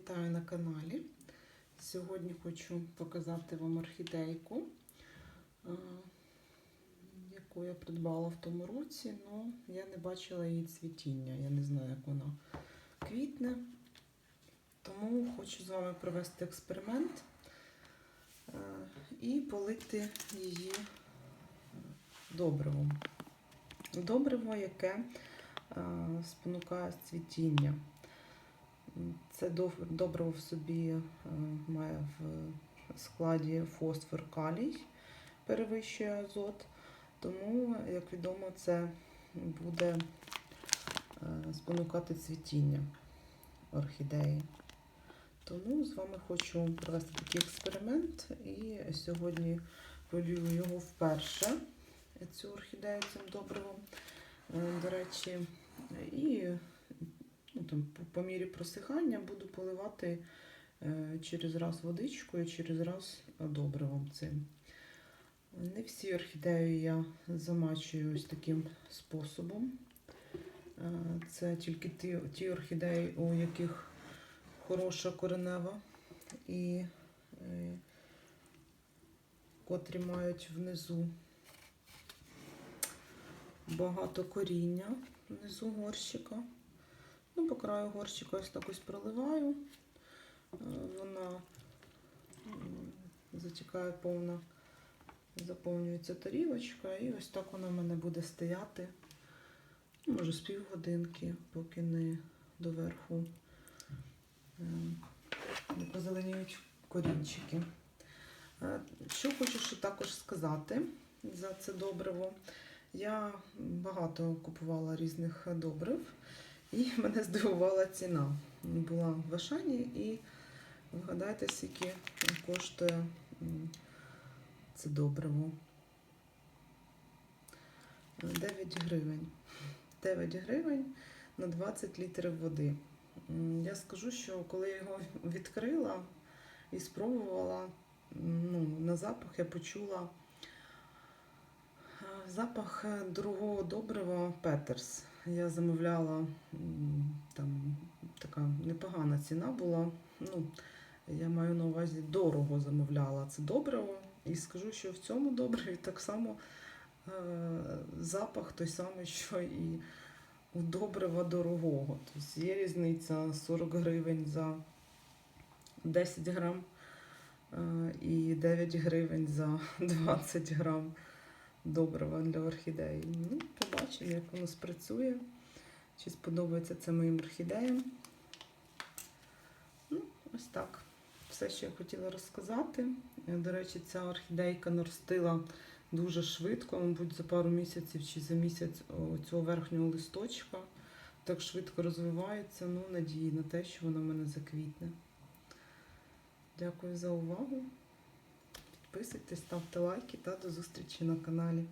Вітаю на каналі. Сьогодні хочу показати вам орхідейку, е, яку я придбала в тому році, але я не бачила її цвітіння. Я не знаю, як вона квітне. Тому хочу з вами провести експеримент е, і полити її добривом. Добриво, яке е, спонукає цвітіння. Це добриво в собі е, має в складі фосфор калій, перевищує азот. Тому, як відомо, це буде е, спонукати цвітіння орхідеї. Тому з вами хочу провести такий експеримент і сьогодні полюю його вперше, цю орхідею цим добривом. Е, До речі, і там, по, мірі просихання буду поливати е, через раз водичкою, через раз добривом цим. Не всі орхідеї я замачую ось таким способом. Е, Це тільки ті, ті орхідеї, у яких хороша коренева і е, котрі мають внизу багато коріння внизу горщика. Краю горщика ось так ось проливаю. Е, Вона затікає повна, заповнюється тарілочка, і ось так вона в мене буде стояти. Ну, Може, з півгодинки, поки не доверху е, не позеленіють корінчики. Е, Що хочу також сказати за це добриво. Я багато купувала різних добрив. І мене здивувала ціна. Була в Ашані і вгадайте, скільки коштує це добриво. 9 гривень. 9 гривень на 20 літрів води. Я скажу, що коли я його відкрила і спробувала, ну, на запах я почула запах е, дорогого добрива Петерс. Я замовляла там така непогана ціна була. Ну, я маю на увазі дорого замовляла це добриво. І скажу, що в цьому добриві так само е, запах той самий, що і у добрива дорогого. Тобто є різниця 40 гривень за 10 грам е, і 9 гривень за 20 грам добрива для орхідеї. Ну, побачимо, як воно спрацює. Чи сподобається це моїм орхідеям. Ну, ось так. Все, що я хотіла розказати. Е, До речі, ця орхідейка наростила дуже швидко, мабуть, за пару місяців чи за місяць цього верхнього листочка. Так швидко розвивається. Ну, надії на те, що вона в мене заквітне. Дякую за увагу. Підписуйтесь, ставте лайки та до зустрічі на каналі.